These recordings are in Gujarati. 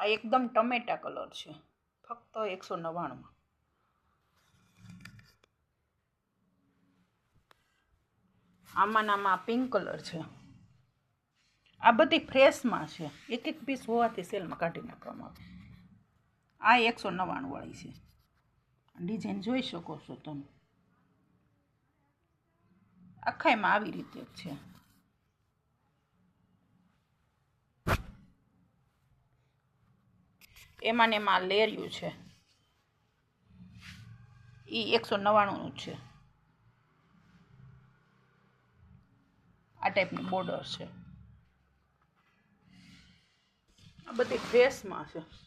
આ એકદમ ટમેટા કલર છે. ફક્ત એકસો નવ્વાણુંમાં. આમાં આમાં પિંક કલર છે. આ બધી ફ્રેશમાં છે. એક એક પીસ હોવાથી સેલમાં કાઢી નાખવામાં આવે. આ એકસો નવ્વાણુંવાળી છે. ડિઝાઇન જોઈ શકો છો તમે. આખાઈમાં આવી રીતે છે. એમાં ને એમાં લેરિયું છે. એ એકસો નવ્વાણુંનું છે. આ ટાઈપની બોર્ડર છે. આ બધી ડ્રેસમાં છે.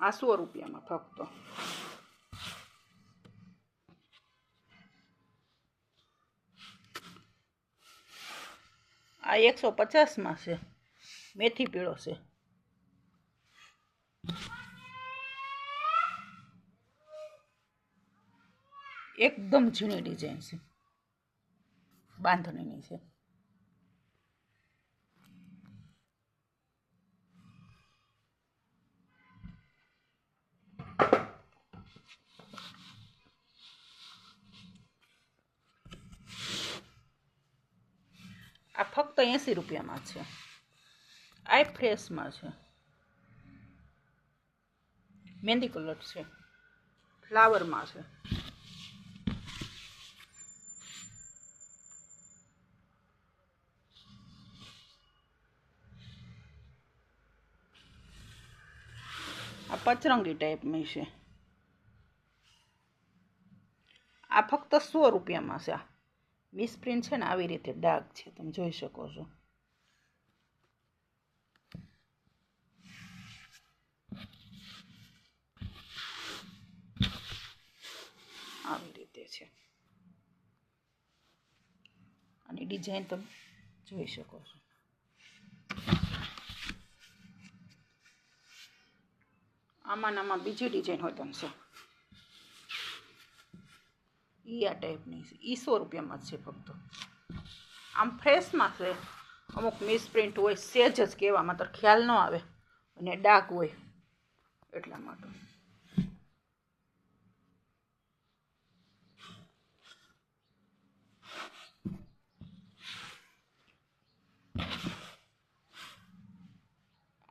આ સો રૂપિયામાં ફક્ત. આ એકસો પચાસમાં છે. મેથી પીળો છે. એકદમ ઝીણી ડિઝાઇન છે. બાંધણીની છે. આ ફક્ત એંસી રૂપિયામાં છે. આ ફ્રેશમાં છે. મહેંદી કલર છે. ફ્લાવરમાં છે. આ પચરંગી ટાઈપની છે. આ ફક્ત સો રૂપિયામાં છે આ. મિસપ્રિન્ટ છે ને, આવી રીતે ડાર્ક છે. તમે જોઈ શકો છો. આવી રીતે છે. અને ડિઝાઇન તમે જોઈ શકો છો. આમાં આમાં બીજી ડિઝાઇન હોય તમે ઈ આ ટાઈપની છે. ઈ સો રૂપિયામાં જ છે ફક્ત. આમ ફ્રેશમાં છે. અમુક મિસપ્રિન્ટ હોય, સેજ જ કહેવામાં તો ખ્યાલ ન આવે. અને ડાક હોય. એટલા માટે.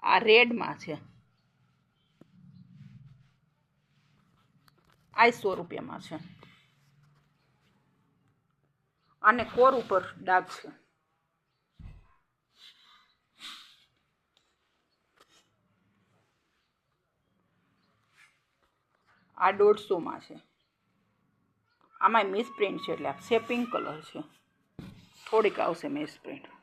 આ રેડમાં છે. આ સો રૂપિયામાં છે. અને કોર ઉપર ડાઘ છે આ દોઢસોમાં છે. આમાં મિસ પ્રિન્ટ છે એટલે આ સેપિંગ કલર છે. થોડીક આવશે મિસ પ્રિન્ટ